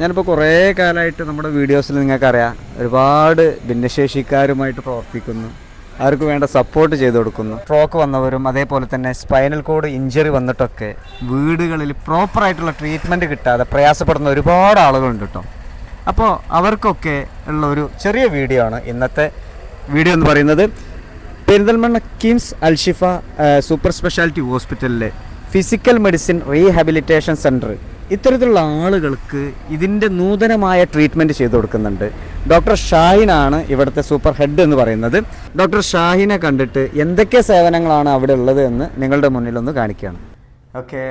ഞാനിപ്പോൾ കുറേ കാലമായിട്ട് നമ്മുടെ വീഡിയോസിൽ നിങ്ങൾക്കറിയാം ഒരുപാട് ഭിന്നശേഷിക്കാരുമായിട്ട് പ്രവർത്തിക്കുന്നു അവർക്ക് വേണ്ട സപ്പോർട്ട് ചെയ്തു കൊടുക്കുന്നു. സ്ട്രോക്ക് വന്നവരും അതേപോലെ തന്നെ സ്പൈനൽ കോഡ് ഇഞ്ചറി വന്നിട്ടൊക്കെ വീടുകളിൽ പ്രോപ്പറായിട്ടുള്ള ട്രീറ്റ്മെന്റ് കിട്ടാതെ പ്രയാസപ്പെടുന്ന ഒരുപാട് ആളുകളുണ്ട് കേട്ടോ. അപ്പോൾ അവർക്കൊക്കെ ഉള്ള ഒരു ചെറിയ വീഡിയോ ആണ് ഇന്നത്തെ വീഡിയോ എന്ന് പറയുന്നത്. പെരിന്തൽമണ്ണ കിംസ് അൽഷിഫ സൂപ്പർ സ്പെഷ്യാലിറ്റി ഹോസ്പിറ്റലിലെ ഫിസിക്കൽ മെഡിസിൻ റീഹാബിലിറ്റേഷൻ സെന്റർ ഇത്തരത്തിലുള്ള ആളുകൾക്ക് ഇതിന്റെ നൂതനമായ ട്രീറ്റ്മെന്റ് ചെയ്തു കൊടുക്കുന്നുണ്ട്. ഡോക്ടർ ഷാഹിനാണ് ഇവിടുത്തെ സൂപ്പർ ഹെഡ് എന്ന് പറയുന്നത്. ഡോക്ടർ ഷാഹിനെ കണ്ടിട്ട് എന്തൊക്കെ സേവനങ്ങളാണ് അവിടെ ഉള്ളത് എന്ന് നിങ്ങളുടെ മുന്നിൽ ഒന്ന് കാണിക്കുകയാണ്. ഓക്കെ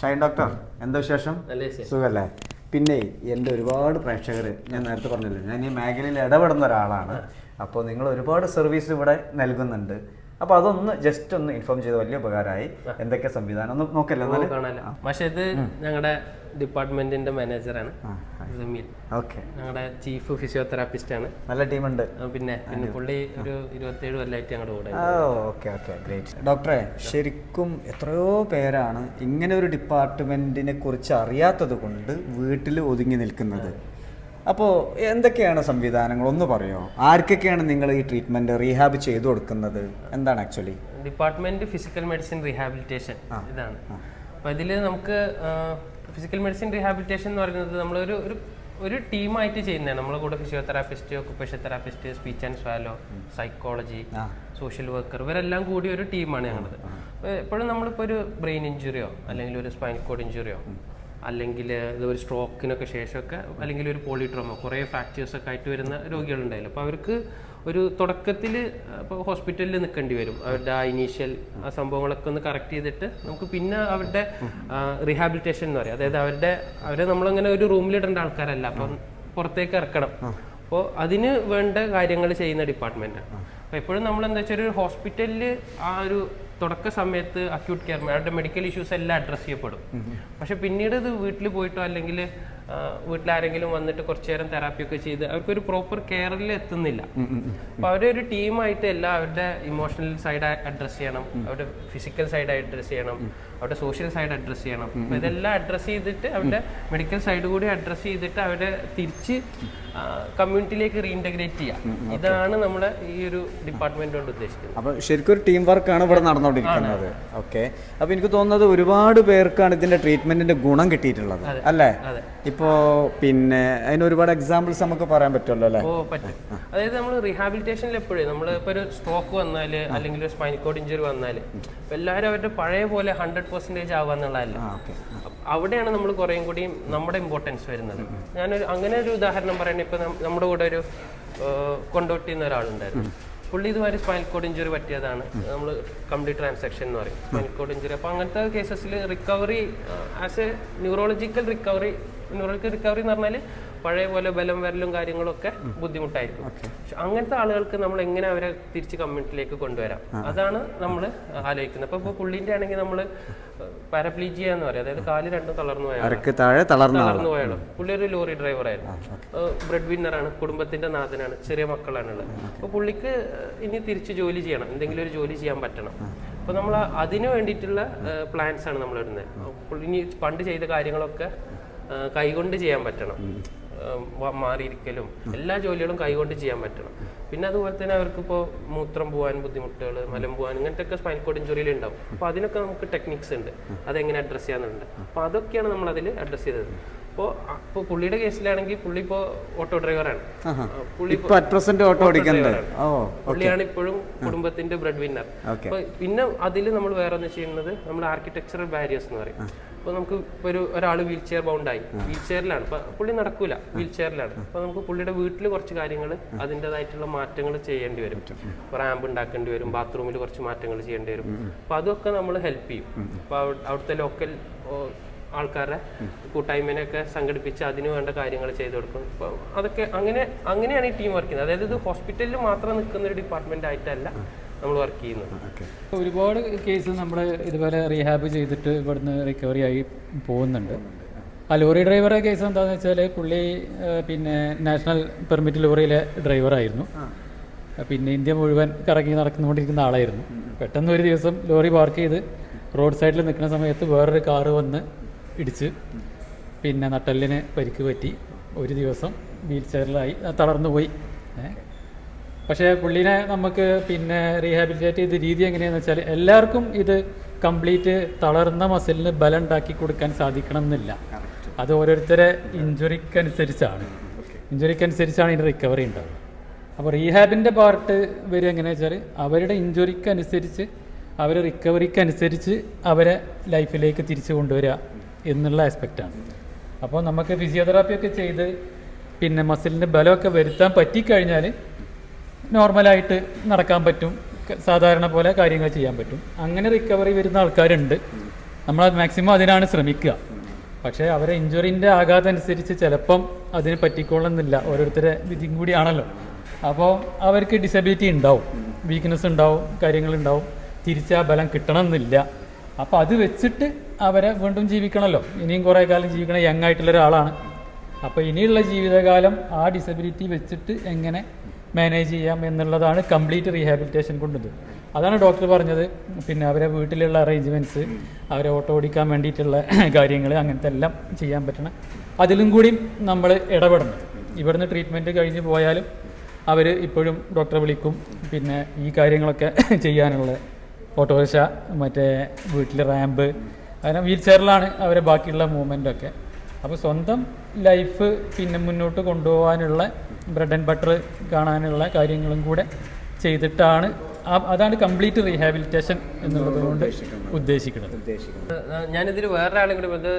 ഷൈൻ ഡോക്ടർ എന്താ വിശേഷം? സുഖമല്ലേ സുഖല്ലേ? പിന്നെ എന്റെ ഒരുപാട് പ്രേക്ഷകർ ഞാൻ നേരത്തെ പറഞ്ഞില്ലേ ഞാൻ ഈ മേഖലയിൽ ഇടപെടുന്ന ഒരാളാണ്. അപ്പോൾ നിങ്ങൾ ഒരുപാട് സർവീസ് ഇവിടെ നൽകുന്നുണ്ട്. അപ്പോൾ അതൊന്ന് ജസ്റ്റ് ഒന്ന് ഇൻഫോം ചെയ്ത് വലിയ ഉപകാരമായി. എന്തൊക്കെ സംവിധാനം? ഒന്ന് നോക്കല്ലേ പക്ഷേ ഇത് ഞങ്ങളുടെ ഡിപ്പാർട്ട്മെന്റിന്റെ മാനേജറാണ് ഓക്കെ. ഞങ്ങളുടെ ചീഫ് ഫിസിയോതെറാപ്പിസ്റ്റ് ആണ്. നല്ല ടീമുണ്ട് പിന്നെ പിന്നെ പുള്ളി ഒരു ഇരുപത്തേഴ് കൊല്ലമായിട്ട് ഞങ്ങളുടെ കൂടെ ഓ ഓക്കെ ഓക്കെ ഗ്രേറ്റ് ഡോക്ടറെ ശരിക്കും എത്രയോ പേരാണ് ഇങ്ങനെ ഒരു ഡിപ്പാർട്ട്മെന്റിനെ കുറിച്ച് അറിയാത്തത് കൊണ്ട് വീട്ടിൽ ഒതുങ്ങി നിൽക്കുന്നത്. അപ്പോൾ എന്തൊക്കെയാണ് സംവിധാനങ്ങൾ? ഒന്ന് പറയുമോ ആർക്കൊക്കെയാണ് നിങ്ങൾ ഈ ട്രീറ്റ്മെന്റ് റീഹാബ് ചെയ്തു കൊടുക്കുന്നത്? എന്താണ് actually department physical medicine rehabilitation ഇതാണ്. അപ്പൊ ഇതിൽ നമുക്ക് ഫിസിക്കൽ മെഡിസിൻ റീഹാബിലിറ്റേഷൻ എന്ന് പറയുന്നത് നമ്മളൊരു ഒരു ഒരു ടീമായിട്ട് ചെയ്യുന്നതാണ്. നമ്മളെ കൂടെ physiotherapist occupation therapist speech and swallow psychology social worker ഇവരെല്ലാം കൂടി ഒരു ടീമാണ് ഞങ്ങളത്. എപ്പോഴും നമ്മളിപ്പോൾ ഒരു ബ്രെയിൻ ഇഞ്ചുറിയോ അല്ലെങ്കിൽ ഒരു സ്പൈൻ കോഡ് ഇഞ്ചുറിയോ അല്ലെങ്കിൽ ഇതൊരു ഒരു സ്ട്രോക്കിനൊക്കെ ശേഷമൊക്കെ അല്ലെങ്കിൽ ഒരു പോളിട്രോമോ കുറേ ഫ്രാക്ചേഴ്സൊക്കെ ആയിട്ട് വരുന്ന രോഗികളുണ്ടായില്ല. അപ്പോൾ അവർക്ക് ഒരു തുടക്കത്തിൽ ഇപ്പോൾ ഹോസ്പിറ്റലിൽ നിൽക്കേണ്ടി വരും. അവരുടെ ആ ഇനീഷ്യൽ ആ സംഭവങ്ങളൊക്കെ ഒന്ന് കറക്റ്റ് ചെയ്തിട്ട് നമുക്ക് പിന്നെ അവരുടെ റീഹാബിലിറ്റേഷൻ എന്ന് പറയും. അതായത് അവരുടെ അവരെ നമ്മളങ്ങനെ ഒരു റൂമിലിടേണ്ട ആൾക്കാരല്ല. അപ്പം പുറത്തേക്ക് ഇറക്കണം. അപ്പോൾ അതിന് വേണ്ട കാര്യങ്ങൾ ചെയ്യുന്ന ഡിപ്പാർട്ട്മെന്റാണ് അപ്പോൾ എപ്പോഴും നമ്മൾ എന്താ വെച്ചാൽ ഒരു ഹോസ്പിറ്റലിൽ ആ ഒരു തുടക്ക സമയത്ത് അക്യൂട്ട് കെയർ അവരുടെ മെഡിക്കൽ ഇഷ്യൂസ് എല്ലാം അഡ്രസ്സ് ചെയ്യപ്പെടും. പക്ഷെ പിന്നീട് ഇത് വീട്ടിൽ പോയിട്ടോ അല്ലെങ്കിൽ വീട്ടിലാരെങ്കിലും വന്നിട്ട് കുറച്ചു നേരം തെറാപ്പി ഒക്കെ ചെയ്ത് അവർക്കൊരു പ്രോപ്പർ കെയറിൽ എത്തുന്നില്ല. അപ്പൊ അവരെ ഒരു ടീമായിട്ട് എല്ലാം അവരുടെ ഇമോഷണൽ സൈഡ് അഡ്രസ്സ് ചെയ്യണം. അവരുടെ ഫിസിക്കൽ സൈഡ് അഡ്രസ് ചെയ്യണം. അവരുടെ സോഷ്യൽ സൈഡ് അഡ്രസ് ചെയ്യണം. ഇതെല്ലാം അഡ്രസ്സ് ചെയ്തിട്ട് അവരുടെ മെഡിക്കൽ സൈഡ് കൂടി അഡ്രസ്സ് ചെയ്തിട്ട് അവരെ തിരിച്ച് കമ്മ്യൂണിറ്റിയിലേക്ക് റീഇന്റഗ്രേറ്റ് ചെയ്യാം. ഇതാണ് നമ്മുടെ ഈ ഒരു ഡിപ്പാർട്ട്മെന്റ് കൊണ്ട് ഉദ്ദേശിക്കുന്നത്. അപ്പോൾ ശരിക്കും ഒരു ടീം വർക്കാണ് ഇവിടെ നടന്നുകൊണ്ടിരിക്കുന്നത്. ഓക്കെ അപ്പോൾ എനിക്ക് തോന്നുന്നത് ഒരുപാട് പേർക്കാണ് ഇതിന്റെ ട്രീറ്റ്മെന്റിന്റെ ഗുണം കിട്ടിയിട്ടുള്ളത് അല്ലേ? ഇപ്പോ പിന്നെ അതിന് ഒരുപാട് എക്സാമ്പിൾസ് നമുക്ക് പറയാൻ പറ്റുമല്ലോ അല്ലേ? ഓ പറ്റും. അതായത് നമ്മൾ റീഹാബിലിറ്റേഷനിൽ എപ്പോഴും? നമ്മൾ ഇപ്പോൾ ഒരു സ്ട്രോക്ക് വന്നാൽ അല്ലെങ്കിൽ ഒരു സ്പൈൻ കോഡ് ഇഞ്ചുറി വന്നാൽ എല്ലാവരും അവരുടെ പഴയ പോലെ ഹൺഡ്രഡ് പെർസെന്റേജ് ആവുക എന്നുള്ളതല്ല. അവിടെയാണ് നമ്മൾ കുറേയും കൂടി നമ്മുടെ ഇമ്പോർട്ടൻസ് വരുന്നത്. ഞാനൊരു അങ്ങനെ ഒരു ഉദാഹരണം പറയുന്നത് ഇപ്പൊ നമ്മുടെ കൂടെ ഒരു കൊണ്ടോട്ടി എന്ന ഒരാളുണ്ടായിരുന്നു പുള്ളി ഇതുമാതിരി സ്പൈനൽ കോഡ് ഇഞ്ചുറി പറ്റിയതാണ്. നമ്മൾ കംപ്ലീറ്റ് ട്രാൻസാക്ഷൻ എന്ന് പറയും. Spinal cord injury. അപ്പോൾ അങ്ങനത്തെ കേസസിൽ recovery as a neurological recovery neurological recovery എന്ന് പറഞ്ഞാൽ പഴയ പോലെ ബലം വരലും കാര്യങ്ങളൊക്കെ ബുദ്ധിമുട്ടായിരിക്കും. പക്ഷെ അങ്ങനത്തെ ആളുകൾക്ക് നമ്മൾ എങ്ങനെ അവരെ തിരിച്ച് കമ്മ്യൂണിറ്റിയിലേക്ക് കൊണ്ടുവരാം? അതാണ് നമ്മൾ ആലോചിക്കുന്നത്. അപ്പൊ ഇപ്പോൾ പുള്ളിന്റെ ആണെങ്കിൽ നമ്മൾ പാരപ്ലീജിയ എന്ന് പറയും. അതായത് കാൽ രണ്ടും തളർന്നു പോയാൽ തളർന്നു പോയാലോ പുള്ളി ഒരു ലോറി ഡ്രൈവറായിരുന്നു ബ്രെഡ് വിന്നറാണ് കുടുംബത്തിന്റെ നാഥനാണ് ചെറിയ മക്കളാണുള്ളത്. അപ്പോൾ പുള്ളിക്ക് ഇനി തിരിച്ച് ജോലി ചെയ്യണം. എന്തെങ്കിലും ഒരു ജോലി ചെയ്യാൻ പറ്റണം. അപ്പോൾ നമ്മൾ അതിനു വേണ്ടിയിട്ടുള്ള പ്ലാൻസ് ആണ് നമ്മൾ ഇടുന്നത്. ഇനി പണ്ട് ചെയ്ത കാര്യങ്ങളൊക്കെ കൈകൊണ്ട് ചെയ്യാൻ പറ്റണം. മാറിയിരിക്കലും. എല്ലാ ജോലികളും കൈകൊണ്ട് ചെയ്യാൻ പറ്റണം. പിന്നെ അതുപോലെ തന്നെ അവർക്ക് ഇപ്പോൾ മൂത്രം പോകാൻ ബുദ്ധിമുട്ടുകൾ മലം പോകാൻ ഇങ്ങനത്തെ ഒക്കെ സ്പൈൻ കോഡ് ഇഞ്ചുറിയിൽ ഉണ്ടാവും അപ്പോൾ അതിനൊക്കെ നമുക്ക് ടെക്നിക്സ് ഉണ്ട്. അതെങ്ങനെ അഡ്രസ്സ് ചെയ്യാന്നുണ്ട്. അപ്പോൾ അതൊക്കെയാണ് നമ്മൾ അതിൽ അഡ്രസ് ചെയ്തത്. അപ്പോൾ അപ്പോൾ പുള്ളിയുടെ കേസിലാണെങ്കിൽ പുള്ളി ഇപ്പോൾ ഓട്ടോ ഡ്രൈവറാണ്. പുള്ളി അറ്റ് പ്രസന്റ് ഓട്ടോ ഓ പുള്ളിയാണ് ഇപ്പോഴും കുടുംബത്തിന്റെ ബ്രെഡ് വിന്നർ Okay. അപ്പൊ പിന്നെ അതിൽ നമ്മൾ വേറെ എന്ന് ചെയ്യുന്നത് നമ്മൾ ആർക്കിടെക്ചറൽ ബാരിയേഴ്സ് എന്ന് പറയും. അപ്പൊ നമുക്ക് ഇപ്പൊ ഒരു ഒരാൾ വീൽ ചെയർ ബൗണ്ടായി വീൽ ചെയറിലാണ് ഇപ്പൊ പുള്ളി നടക്കൂല. വീൽ ചെയറിലാണ് അപ്പൊ നമുക്ക് പുള്ളിയുടെ വീട്ടിൽ കുറച്ച് കാര്യങ്ങൾ അതിന്റെതായിട്ടുള്ള മാറ്റങ്ങൾ ചെയ്യേണ്ടി വരും. റാമ്പ് ഉണ്ടാക്കേണ്ടി വരും. ബാത്റൂമിൽ കുറച്ച് മാറ്റങ്ങൾ ചെയ്യേണ്ടി വരും. അപ്പൊ അതൊക്കെ നമ്മൾ ഹെൽപ്പ് ചെയ്യും. അപ്പൊ അവ- അവിടുത്തെ ലോക്കൽ ആൾക്കാരുടെ കൂട്ടായ്മേനെയൊക്കെ സംഘടിപ്പിച്ച് അതിന് വേണ്ട കാര്യങ്ങൾ ചെയ്തു കൊടുക്കും. അപ്പോൾ അതൊക്കെ അങ്ങനെ അങ്ങനെയാണ് ഈ ടീം വർക്ക് ചെയ്യുന്നത്. അതായത് ഇത് ഹോസ്പിറ്റലിൽ മാത്രം നിൽക്കുന്ന ഒരു ഡിപ്പാർട്ട്മെന്റ് ആയിട്ടല്ല നമ്മൾ വർക്ക് ചെയ്യുന്നത്. ഒരുപാട് കേസ് നമ്മൾ ഇതുപോലെ റീഹാബ് ചെയ്തിട്ട് ഇവിടുന്ന് റിക്കവറി ആയി പോകുന്നുണ്ട്. ആ ലോറി ഡ്രൈവറെ കേസ് എന്താണെന്ന് വെച്ചാൽ പുള്ളി പിന്നെ നാഷണൽ പെർമിറ്റ് ലോറിയിലെ ഡ്രൈവറായിരുന്നു പിന്നെ ഇന്ത്യ മുഴുവൻ കറങ്ങി നടന്നുകൊണ്ടിരിക്കുന്ന ആളായിരുന്നു. പെട്ടെന്ന് ഒരു ദിവസം ലോറി പാർക്ക് ചെയ്ത് റോഡ് സൈഡിൽ നിൽക്കുന്ന സമയത്ത് വേറൊരു കാറ് വന്ന് ഇടിച്ച് പിന്നെ നട്ടലിന് പരിക്ക് പറ്റി ഒരു ദിവസം വീൽ ചെയറിലായി. തളർന്നു പോയി. പക്ഷേ പുള്ളിനെ നമുക്ക് പിന്നെ റീഹാബിലിറ്റേറ്റ് ചെയ്ത രീതി എങ്ങനെയാണെന്ന് വെച്ചാൽ എല്ലാവർക്കും ഇത് കംപ്ലീറ്റ് തളർന്ന മസിലിന് ബലം ഉണ്ടാക്കി കൊടുക്കാൻ സാധിക്കണം എന്നില്ല അത് ഓരോരുത്തരെ ഇഞ്ചുറിക്കനുസരിച്ചാണ്. ഇഞ്ചുറിക്കനുസരിച്ചാണ് ഇതിന്റെ റിക്കവറി ഉണ്ടാവുക. അപ്പോൾ റീഹാബിന്റെ പാർട്ട് വരും എങ്ങനെയാണെന്ന് വെച്ചാൽ അവരുടെ ഇഞ്ചുറിക്കനുസരിച്ച് അവരെ റിക്കവറിക്കനുസരിച്ച് അവരെ ലൈഫിലേക്ക് തിരിച്ചു കൊണ്ടുവരിക. എന്നുള്ള ആസ്പെക്റ്റാണ് അപ്പോൾ നമുക്ക് ഫിസിയോതെറാപ്പി ഒക്കെ ചെയ്ത് പിന്നെ മസിലിന്റെ ബലമൊക്കെ വരുത്താൻ പറ്റിക്കഴിഞ്ഞാൽ നോർമലായിട്ട് നടക്കാൻ പറ്റും. സാധാരണ പോലെ കാര്യങ്ങൾ ചെയ്യാൻ പറ്റും. അങ്ങനെ റിക്കവറി വരുന്ന ആൾക്കാരുണ്ട്. നമ്മൾ മാക്സിമം അതിനാണ് ശ്രമിക്കുക. പക്ഷേ അവരെ ഇഞ്ചുറിന്റെ ആഘാതം അനുസരിച്ച് ചിലപ്പം അതിന് പറ്റിക്കൊള്ളുന്നില്ല. ഓരോരുത്തരെ വിധിയും കൂടിയാണല്ലോ. അപ്പോൾ അവർക്ക് ഡിസബിലിറ്റി ഉണ്ടാവും. വീക്ക്നെസ് ഉണ്ടാവും. കാര്യങ്ങളുണ്ടാവും തിരിച്ച് ആ ബലം കിട്ടണമെന്നില്ല. അപ്പോൾ അത് വെച്ചിട്ട് അവരെ വീണ്ടും ജീവിക്കണമല്ലോ ഇനിയും കുറേ കാലം ജീവിക്കണ യങ് ആയിട്ടുള്ള ഒരാളാണ്. അപ്പോൾ ഇനിയുള്ള ജീവിതകാലം ആ ഡിസബിലിറ്റി വെച്ചിട്ട് എങ്ങനെ മാനേജ് ചെയ്യാം എന്നുള്ളതാണ് കംപ്ലീറ്റ് റീഹാബിലിറ്റേഷൻ കൊണ്ടത്. അതാണ് ഡോക്ടർ പറഞ്ഞത്. പിന്നെ അവരെ വീട്ടിലുള്ള അറേഞ്ച്മെന്റ്സ് അവരെ ഓട്ടോ ഓടിക്കാൻ വേണ്ടിയിട്ടുള്ള കാര്യങ്ങൾ അങ്ങനത്തെ എല്ലാം ചെയ്യാൻ പറ്റണം. അതിലും കൂടി നമ്മൾ ഇടപെടണം. ഇവിടുന്ന് ട്രീറ്റ്മെന്റ് കഴിഞ്ഞ് പോയാലും അവർ ഇപ്പോഴും ഡോക്ടറെ വിളിക്കും. പിന്നെ ഈ കാര്യങ്ങളൊക്കെ ചെയ്യാനുള്ള ഓട്ടോറിക്ഷ മറ്റേ വീട്ടിൽ റാമ്പ് അങ്ങനെ വീൽ ചെയറിലാണ് അവരെ ബാക്കിയുള്ള മൂവ്മെന്റൊക്കെ അപ്പോൾ സ്വന്തം ലൈഫ് പിന്നെ മുന്നോട്ട് കൊണ്ടുപോകാനുള്ള ബ്രെഡ് ആൻഡ് ബട്ടർ കാണാനുള്ള കാര്യങ്ങളും കൂടെ ചെയ്തിട്ടാണ് അതാണ് കംപ്ലീറ്റ് റീഹാബിലിറ്റേഷൻ എന്നുള്ളത് കൊണ്ട് ഉദ്ദേശിക്കുന്നത്. ഞാനിതിൽ വേറൊരാളും കൂടി ഇത്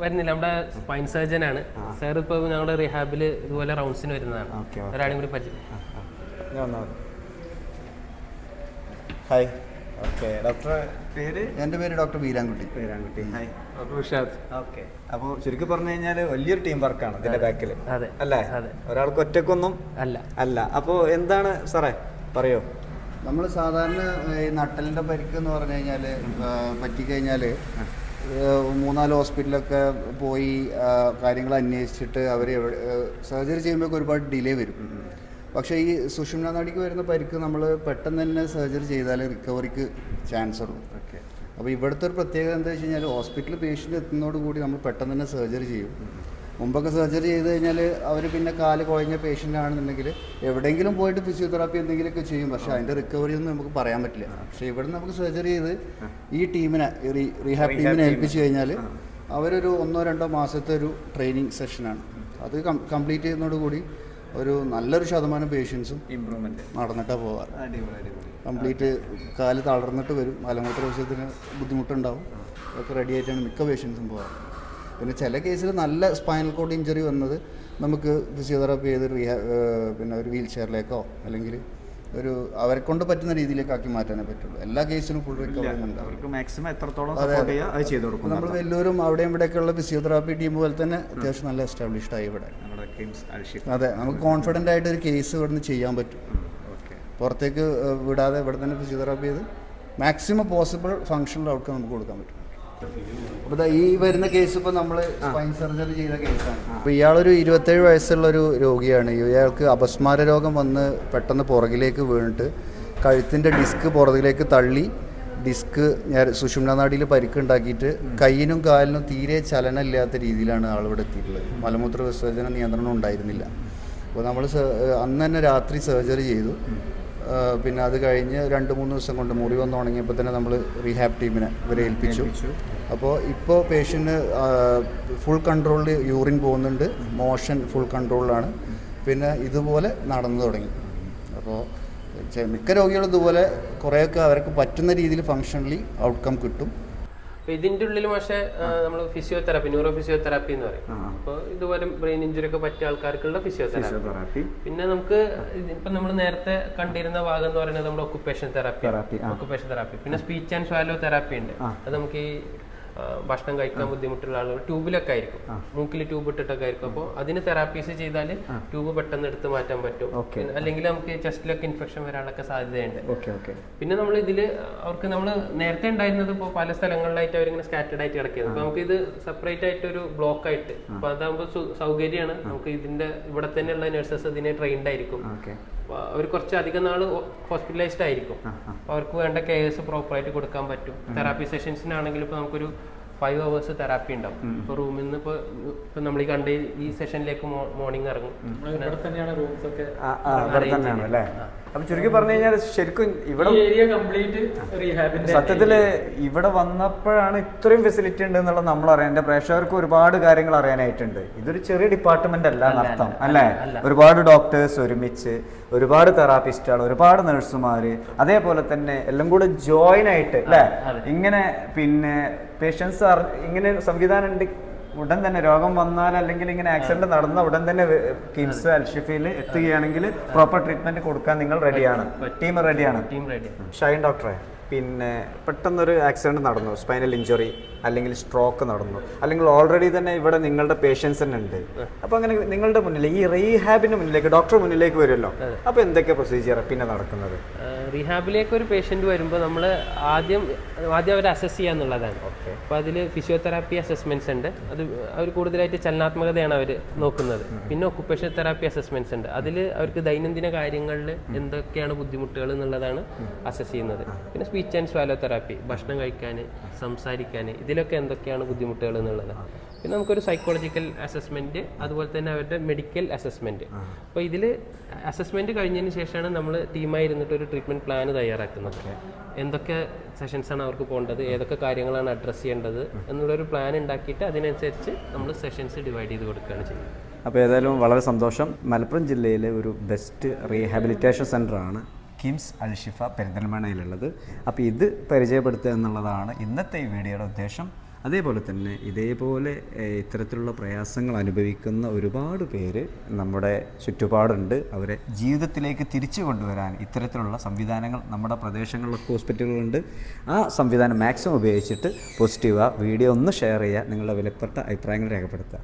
വരുന്നില്ല. നമ്മുടെ സ്പൈൻ സർജൻ ആണ്. സാർ ഇപ്പോൾ ഞങ്ങളുടെ റീഹാബിൽ ഇതുപോലെ റൗണ്ട്സിന് വരുന്നതാണ്. ഒരാളും കൂടി പറ്റി ഹായ് ഓക്കെ ഡോക്ടർ പേര്? എന്റെ പേര് ഡോക്ടർ വീരാൻകുട്ടി. പേരാൻകുട്ടി ഹായ്. ഓക്കെ. അപ്പോൾ ചുരുക്കി പറഞ്ഞു കഴിഞ്ഞാൽ വലിയൊരു ടീം വർക്കാണ് ഇതിന്റെ ബാക്കിൽ അതെ അല്ലേ? അതെ. ഒരാൾക്ക് ഒറ്റക്കൊന്നും അല്ല. അല്ല. അപ്പോൾ എന്താണ് സാറേ? പറയോ. നമ്മൾ സാധാരണ ഈ നട്ടലിന്റെ പരിക്ക് എന്ന് പറഞ്ഞു കഴിഞ്ഞാൽ പറ്റിക്കഴിഞ്ഞാൽ മൂന്നാൽ ഹോസ്പിറ്റലൊക്കെ പോയി കാര്യങ്ങൾ അന്വേഷിച്ചിട്ട് അവർ സർജറി ചെയ്യുമ്പോഴൊക്കെ ഒരുപാട് ഡിലേ വരും. പക്ഷേ ഈ സുഷുമ്ന നാടിക്ക് വരുന്ന പരിക്ക് നമ്മൾ പെട്ടെന്ന് തന്നെ സർജറി ചെയ്താൽ റിക്കവറിക്ക് ചാൻസ് ഉള്ളൂ. ഓക്കെ. അപ്പോൾ ഇവിടുത്തെ ഒരു പ്രത്യേകത എന്താ വെച്ച് കഴിഞ്ഞാൽ ഹോസ്പിറ്റലിൽ പേഷ്യന്റ് എത്തുന്നതോട് കൂടി നമ്മൾ പെട്ടെന്ന് തന്നെ സർജറി ചെയ്യും. മുമ്പൊക്കെ സർജറി ചെയ്ത് കഴിഞ്ഞാൽ അവർ പിന്നെ കാൽ കുഴഞ്ഞ പേഷ്യന്റ് ആണെന്നുണ്ടെങ്കിൽ എവിടെയെങ്കിലും പോയിട്ട് ഫിസിയോതെറാപ്പി എന്തെങ്കിലുമൊക്കെ ചെയ്യും. പക്ഷേ അതിന്റെ റിക്കവറി ഒന്നും നമുക്ക് പറയാൻ പറ്റില്ല. പക്ഷേ ഇവിടെ നമുക്ക് സർജറി ചെയ്ത് ഈ ടീമിനെ റീഹാബ് ടീമിനെ ഏൽപ്പിച്ച് കഴിഞ്ഞാൽ അവരൊരു ഒന്നോ രണ്ടോ മാസത്തെ ഒരു ട്രെയിനിങ് സെഷനാണ് അത് കംപ്ലീറ്റ് ചെയ്യുന്നതോടുകൂടി ഒരു നല്ലൊരു ശതമാനം പേഷ്യൻസും ഇമ്പ്രൂവ്മെന്റ് നടന്നിട്ടാ പോവാറ്. കംപ്ലീറ്റ് കാൽ തളർന്നിട്ട് വരും. മലമൂത്ര വിഷയത്തിന് ബുദ്ധിമുട്ടുണ്ടാവും. അതൊക്കെ റെഡി ആയിട്ടാണ് മിക്ക പേഷ്യൻസും പോകാറ് പിന്നെ ചില കേസിൽ നല്ല സ്പൈനൽ കോഡ് ഇഞ്ചറി വന്നത് നമുക്ക് ഫിസിയോതെറാപ്പി ചെയ്ത് റിഹാ പിന്നെ ഒരു വീൽ ചെയറിലേക്കോ അല്ലെങ്കിൽ ഒരു അവരെ കൊണ്ട് പറ്റുന്ന രീതിയിലേക്ക് ആക്കി മാറ്റാനേ പറ്റുള്ളൂ. എല്ലാ കേസിലും ഫുൾ റിക്കവറി ഉണ്ടാവും. അവർക്ക് മാക്സിമം എത്രത്തോളം നമ്മൾ വെല്ലൂരും അവിടെയും ഇവിടെയൊക്കെയുള്ള ഫിസിയോതെറാപ്പി ടീം പോലെ തന്നെ അത്യാവശ്യം നല്ല എസ്റ്റാബ്ലിഷ്ഡ് ആയി ഇവിടെ. അതെ നമുക്ക് കോൺഫിഡന്റ് ആയിട്ട് ഒരു കേസ് ഇവിടുന്ന് ചെയ്യാൻ പറ്റും. പുറത്തേക്ക് വിടാതെ ഇവിടെ തന്നെ ഫിസിയോതെറാപ്പി ചെയ്ത് മാക്സിമം പോസിബിൾ ഫങ്ഷണൽ ഔട്ട്കം നമുക്ക് കൊടുക്കാൻ പറ്റും. അപ്പോൾ ഈ വരുന്ന കേസ് ഇപ്പോൾ നമ്മൾ സ്പൈൻ സർജറി ചെയ്ത കേസാണ് അപ്പോൾ ഇയാളൊരു ഇരുപത്തേഴ് വയസ്സുള്ള ഒരു രോഗിയാണ് ഇയാൾക്ക് അപസ്മാര രോഗം വന്ന് പെട്ടെന്ന് പുറകിലേക്ക് വീണിട്ട് കഴുത്തിന്റെ ഡിസ്ക് പുറകിലേക്ക് തള്ളി ഡിസ്ക് ഞാൻ സുഷുമ്ന നാടിയിൽ പരിക്കുണ്ടാക്കിയിട്ട് കയ്യിനും കാലിനും തീരെ ചലനമില്ലാത്ത രീതിയിലാണ് ആളിവിടെ എത്തിയിട്ടുള്ളത്. മലമൂത്ര വിസർജന നിയന്ത്രണം ഉണ്ടായിരുന്നില്ല. അപ്പോൾ നമ്മൾ അന്ന് തന്നെ രാത്രി സർജറി ചെയ്തു. പിന്നെ അത് കഴിഞ്ഞ് രണ്ട് മൂന്ന് ദിവസം കൊണ്ട് മുറി വന്ന് തുടങ്ങിയപ്പോൾ തന്നെ നമ്മൾ റീഹാബ് ടീമിനെ ഇവരെ ഏൽപ്പിച്ചു. അപ്പോൾ ഇപ്പോൾ പേഷ്യന്റ് ഫുൾ കൺട്രോളിൽ യൂറിൻ പോകുന്നുണ്ട്. മോഷൻ ഫുൾ കൺട്രോളിലാണ് പിന്നെ ഇതുപോലെ നടന്നു തുടങ്ങി. അപ്പോൾ മിക്ക രോഗികളും ഇതുപോലെ കുറേയൊക്കെ അവർക്ക് പറ്റുന്ന രീതിയിൽ ഫങ്ഷണലി ഔട്ട്കം കിട്ടും. ഇതിന്റെ ഉള്ളിൽ പക്ഷേ നമ്മൾ ഫിസിയോതെറാപ്പി ന്യൂറോ ഫിസിയോതെറാപ്പി എന്ന് പറയും. അപ്പോൾ ഇതുപോലെ ബ്രെയിൻ ഇഞ്ചുറി ഒക്കെ പറ്റിയ ആൾക്കാർക്കുള്ള ഫിസിയോതെറാപ്പി പിന്നെ നമുക്ക് ഇപ്പൊ നമ്മൾ നേരത്തെ കണ്ടിരുന്ന ഭാഗം എന്ന് പറയുന്നത് നമ്മുടെ ഒക്കുപേഷൻ തെറാപ്പി. ഒക്കുപേഷൻ തെറാപ്പി പിന്നെ സ്പീച്ച് ആൻഡ് സ്വാലോ തെറാപ്പി ഉണ്ട്. അത് നമുക്ക് ഈ ഭക്ഷണം കഴിക്കാൻ ബുദ്ധിമുട്ടുള്ള ആളുകൾ ട്യൂബിലൊക്കെ ആയിരിക്കും. മൂക്കിൽ ട്യൂബ് ഇട്ടിട്ടൊക്കെ ആയിരിക്കും. അപ്പോൾ അതിന് തെറാപ്പീസ് ചെയ്താൽ ട്യൂബ് പെട്ടെന്ന് എടുത്ത് മാറ്റാൻ പറ്റും. അല്ലെങ്കിൽ നമുക്ക് ചെസ്റ്റിലൊക്കെ ഇൻഫെക്ഷൻ വരാനൊക്കെ സാധ്യതയുണ്ട്. പിന്നെ നമ്മൾ ഇതിൽ അവർക്ക് നമ്മൾ നേരത്തെ ഉണ്ടായിരുന്നത് ഇപ്പോൾ പല സ്ഥലങ്ങളിലായിട്ട് അവരിങ്ങനെ സ്കാറ്റേഡ് ആയിട്ട് കിടക്കുന്നത് അപ്പോൾ നമുക്ക് ഇത് സെപ്പറേറ്റ് ആയിട്ട്. ഒരു ബ്ലോക്ക് ആയിട്ട് അപ്പോൾ അതാകുമ്പോൾ സൗകര്യമാണ് നമുക്ക് ഇതിന്റെ ഇവിടെ തന്നെയുള്ള നഴ്സസ് ഇതിനെ ട്രെയിൻഡ് ആയിരിക്കും. അവർ കുറച്ച് അധികം നാൾ ഹോസ്പിറ്റലൈസ്ഡ് ആയിരിക്കും. അവർക്ക് വേണ്ട കെയർസ് പ്രോപ്പറായിട്ട് കൊടുക്കാൻ പറ്റും. തെറാപ്പി സെഷൻസിനാണെങ്കിൽ ഇപ്പോൾ നമുക്കൊരു ഫൈവ് അവേഴ്സ് തെറാപ്പി ഉണ്ടാവും. ഇപ്പൊ റൂമിൽ നിന്ന് ഇപ്പൊ ഇപ്പൊ നമ്മൾ ഈ കണ്ട ഈ സെഷനിലേക്ക് മോർണിംഗ് ഇറങ്ങും. അപ്പൊ തന്നെയാണ് റൂംസ് ഒക്കെ ആ, ആ, ഇവിടെ തന്നെയാണ് ചുരുക്കി പറഞ്ഞു കഴിഞ്ഞാൽ ശരിക്കും ഇവിടെ സത്യത്തിൽ ഇവിടെ വന്നപ്പോഴാണ് ഇത്രയും ഫെസിലിറ്റി ഉണ്ട് എന്നുള്ളത് നമ്മൾ അറിയാം എന്റെ പ്രേക്ഷകർക്ക് ഒരുപാട് കാര്യങ്ങൾ അറിയാനായിട്ടുണ്ട്. ഇതൊരു ചെറിയ ഡിപ്പാർട്ട്മെന്റ് അല്ല അർത്ഥം അല്ലേ. ഒരുപാട് ഡോക്ടേഴ്സ് ഒരുമിച്ച് ഒരുപാട് തെറാപ്പിസ്റ്റുകൾ ഒരുപാട് നഴ്സുമാര് അതേപോലെ തന്നെ എല്ലാം കൂടെ ജോയിൻ ആയിട്ട് അല്ലേ? ഇങ്ങനെ പിന്നെ പേഷ്യൻസ് ഇങ്ങനെ സംവിധാനം ഉണ്ട് ഉടൻ തന്നെ രോഗം വന്നാൽ അല്ലെങ്കിൽ ഇങ്ങനെ ആക്സിഡന്റ് നടന്ന ഉടൻ തന്നെ കിംസ് അൽഷിഫയിൽ എത്തുകയാണെങ്കിൽ പ്രോപ്പർ ട്രീറ്റ്മെന്റ് കൊടുക്കാൻ നിങ്ങൾ റെഡിയാണ് ടീം റെഡിയാണ് ടീം റെഡിയാണ് ഷൈൻ ഡോക്ടറെ പിന്നെ പെട്ടെന്നൊരു ആക്സിഡന്റ് നടന്നു. സ്പൈനൽ ഇഞ്ചുറി അല്ലെങ്കിൽ സ്ട്രോക്ക് നടന്നു. അല്ലെങ്കിൽ ഓൾറെഡി തന്നെ ഇവിടെ നിങ്ങളുടെ പേഷ്യൻസ് തന്നെ ഉണ്ട്. അപ്പോൾ അങ്ങനെ നിങ്ങളുടെ മുന്നിൽ ഈ റീഹാബിന് മുന്നിലേക്ക് ഡോക്ടർ മുന്നിലേക്ക് വരുമല്ലോ. അപ്പോൾ എന്തൊക്കെ പ്രൊസീജിയർ പിന്നെ നടക്കുന്നത്? റീഹാബിലേക്ക് ഒരു പേഷ്യന്റ് വരുമ്പോൾ നമ്മൾ ആദ്യം ആദ്യം അവരെ അസസ് ചെയ്യുക എന്നുള്ളതാണ്. അപ്പോൾ അതിൽ ഫിസിയോതെറാപ്പി അസസ്മെന്റ്സ് ഉണ്ട്. അത് അവർ കൂടുതലായിട്ട് ചലനാത്മകതയാണ് അവർ നോക്കുന്നത്. പിന്നെ ഒക്കുപേഷൻ തെറാപ്പി അസസ്മെന്റ്സ് ഉണ്ട്. അതിൽ അവർക്ക് ദൈനംദിന കാര്യങ്ങളിൽ എന്തൊക്കെയാണ് ബുദ്ധിമുട്ടുകൾ എന്നുള്ളതാണ് അസസ് ചെയ്യുന്നത്. പിന്നെ സ്പീച്ച് ആൻഡ് സ്വാലോ തെറാപ്പി ഭക്ഷണം കഴിക്കാൻ സംസാരിക്കാൻ ഇതിലൊക്കെ എന്തൊക്കെയാണ് ബുദ്ധിമുട്ടുകൾ എന്നുള്ളത്. പിന്നെ നമുക്കൊരു സൈക്കോളജിക്കൽ അസസ്മെന്റ് അതുപോലെ തന്നെ അവരുടെ മെഡിക്കൽ അസസ്മെന്റ് അപ്പോൾ ഇതിൽ അസസ്മെന്റ് കഴിഞ്ഞതിന് ശേഷമാണ് നമ്മൾ ടീമായി ഇരുന്നിട്ട് ഒരു ട്രീറ്റ്മെന്റ് പ്ലാൻ തയ്യാറാക്കുന്നത്. എന്തൊക്കെ സെഷൻസ് ആണ് അവർക്ക് പോകേണ്ടത് ഏതൊക്കെ കാര്യങ്ങളാണ് അഡ്രസ്സ് ചെയ്യേണ്ടത് എന്നുള്ളൊരു പ്ലാൻ ഉണ്ടാക്കിയിട്ട് അതിനനുസരിച്ച് നമ്മൾ സെഷൻസ് ഡിവൈഡ് ചെയ്ത് കൊടുക്കുകയാണ് ചെയ്യുന്നത്. അപ്പോൾ ഏതായാലും വളരെ സന്തോഷം. മലപ്പുറം ജില്ലയിലെ ഒരു ബെസ്റ്റ് റീഹാബിലിറ്റേഷൻ സെന്ററാണ് കിംസ് അൽഷിഫ പെരിന്തൽമണ്ണയിലുള്ളത്. അപ്പോൾ ഇത് പരിചയപ്പെടുത്തുക എന്നുള്ളതാണ് ഇന്നത്തെ ഈ വീഡിയോയുടെ ഉദ്ദേശം. അതേപോലെ തന്നെ ഇതേപോലെ ഇത്തരത്തിലുള്ള പ്രയാസങ്ങൾ അനുഭവിക്കുന്ന ഒരുപാട് പേര് നമ്മുടെ ചുറ്റുപാടുണ്ട്. അവരെ ജീവിതത്തിലേക്ക് തിരിച്ചു കൊണ്ടുവരാൻ ഇത്തരത്തിലുള്ള സംവിധാനങ്ങൾ നമ്മുടെ പ്രദേശങ്ങളിലൊക്കെ ഹോസ്പിറ്റലുകളുണ്ട്. ആ സംവിധാനം മാക്സിമം ഉപയോഗിച്ചിട്ട് പോസിറ്റീവ് വീഡിയോ ഒന്ന് ഷെയർ ചെയ്യുക. നിങ്ങളുടെ വിലപ്പെട്ട അഭിപ്രായങ്ങൾ രേഖപ്പെടുത്തുക.